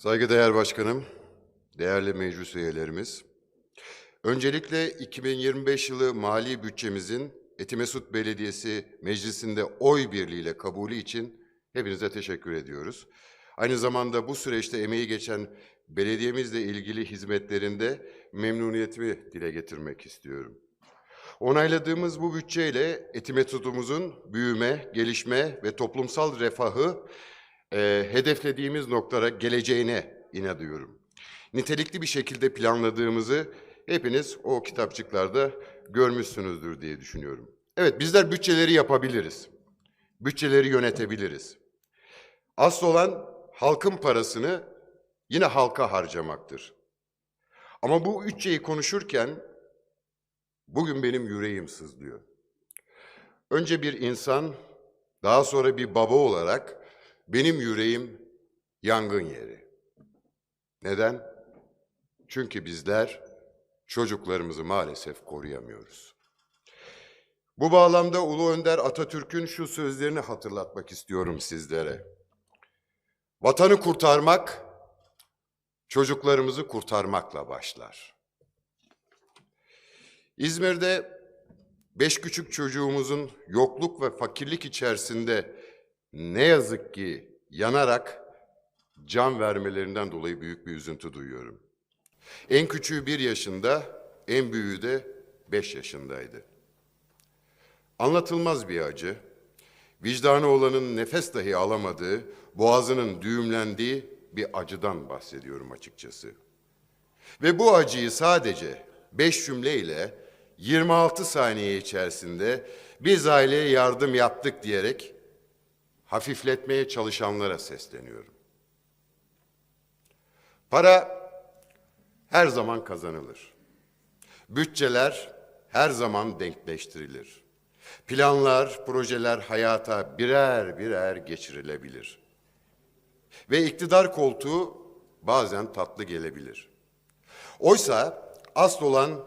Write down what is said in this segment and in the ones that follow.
Saygıdeğer Başkanım, değerli meclis üyelerimiz, öncelikle 2025 yılı mali bütçemizin Etimesut Belediyesi Meclisi'nde oy birliğiyle kabulü için hepinize teşekkür ediyoruz. Aynı zamanda bu süreçte emeği geçen belediyemizle ilgili hizmetlerinde memnuniyetimi dile getirmek istiyorum. Onayladığımız bu bütçeyle Etimesut'umuzun büyüme, gelişme ve toplumsal refahı e, hedeflediğimiz noktalara geleceğine inanıyorum. Nitelikli bir şekilde planladığımızı hepiniz o kitapçıklarda görmüşsünüzdür diye düşünüyorum. Evet bizler bütçeleri yapabiliriz. Bütçeleri yönetebiliriz. Asıl olan halkın parasını yine halka harcamaktır. Ama bu bütçeyi konuşurken bugün benim yüreğim sızlıyor. Önce bir insan, daha sonra bir baba olarak benim yüreğim yangın yeri. Neden? Çünkü bizler çocuklarımızı maalesef koruyamıyoruz. Bu bağlamda Ulu Önder Atatürk'ün şu sözlerini hatırlatmak istiyorum sizlere. Vatanı kurtarmak, çocuklarımızı kurtarmakla başlar. İzmir'de beş küçük çocuğumuzun yokluk ve fakirlik içerisinde ne yazık ki yanarak can vermelerinden dolayı büyük bir üzüntü duyuyorum. En küçüğü bir yaşında, en büyüğü de beş yaşındaydı. Anlatılmaz bir acı, vicdanı olanın nefes dahi alamadığı, boğazının düğümlendiği bir acıdan bahsediyorum açıkçası. Ve bu acıyı sadece beş cümleyle 26 saniye içerisinde biz aileye yardım yaptık diyerek hafifletmeye çalışanlara sesleniyorum. Para her zaman kazanılır. Bütçeler her zaman denkleştirilir. Planlar, projeler hayata birer birer geçirilebilir. Ve iktidar koltuğu bazen tatlı gelebilir. Oysa asıl olan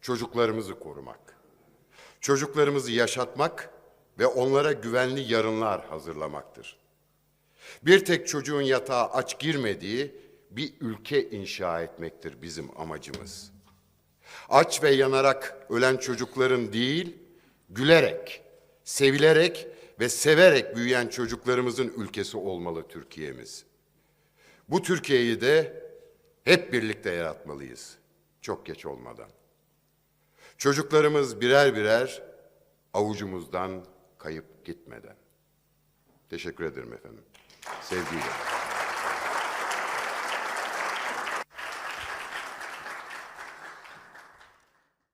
çocuklarımızı korumak. Çocuklarımızı yaşatmak ve onlara güvenli yarınlar hazırlamaktır. Bir tek çocuğun yatağa aç girmediği bir ülke inşa etmektir bizim amacımız. Aç ve yanarak ölen çocukların değil, gülerek, sevilerek ve severek büyüyen çocuklarımızın ülkesi olmalı Türkiye'miz. Bu Türkiye'yi de hep birlikte yaratmalıyız. Çok geç olmadan. Çocuklarımız birer birer avucumuzdan kayıp gitmeden. Teşekkür ederim efendim. Sevgiyle.